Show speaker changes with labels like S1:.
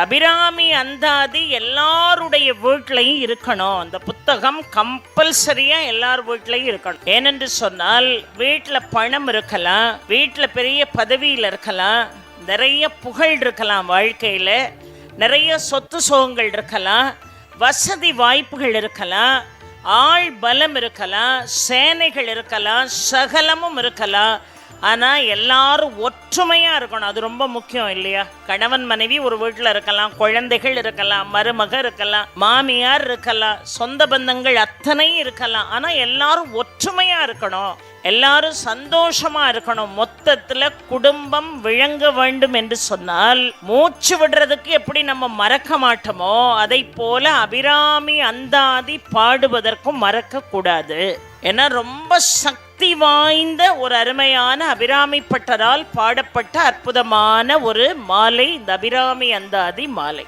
S1: அபிராமி அந்தாதி எல்லாருடைய வீட்லையும் இருக்கணும். அந்த புத்தகம் கம்பல்சரியா எல்லார் வீட்லையும் இருக்கணும். ஏனென்று சொன்னால் வீட்டில் பணம் இருக்கலாம் வீட்டில் பெரிய பதவியில் இருக்கலாம் நிறைய புகழ் இருக்கலாம் வாழ்க்கையில் நிறைய சொத்து சுகங்கள் இருக்கலாம் வசதி வாய்ப்புகள் இருக்கலாம் ஆள் பலம் இருக்கலாம் சேனைகள் இருக்கலாம் சகலமும் இருக்கலாம். ஆனால் எல்லாரும் ஒற்றுமையாக இருக்கணும். அது ரொம்ப முக்கியம் இல்லையா? கணவன் மனைவி ஒரு வீட்டில் இருக்கலாம் குழந்தைகள் இருக்கலாம் மருமக இருக்கலாம் மாமியார் இருக்கலாம் சொந்த பந்தங்கள் அத்தனை இருக்கலாம். ஆனால் எல்லாரும் ஒற்றுமையாக இருக்கணும். எல்லாரும் சந்தோஷமா இருக்கணும். மொத்தத்துல குடும்பம் விளங்க வேண்டும் என்று சொன்னால் மூச்சு விடுறதுக்கு எப்படி நம்ம மறக்க மாட்டோமோ அதை போல அபிராமி அந்தாதி பாடுவதற்கும் மறக்க கூடாது. ஏன்னா ரொம்ப சக்தி வாய்ந்த ஒரு அருமையான அபிராமி பட்டரால் பாடப்பட்ட அற்புதமான ஒரு மாலை. இந்த அபிராமி அந்தாதி மாலை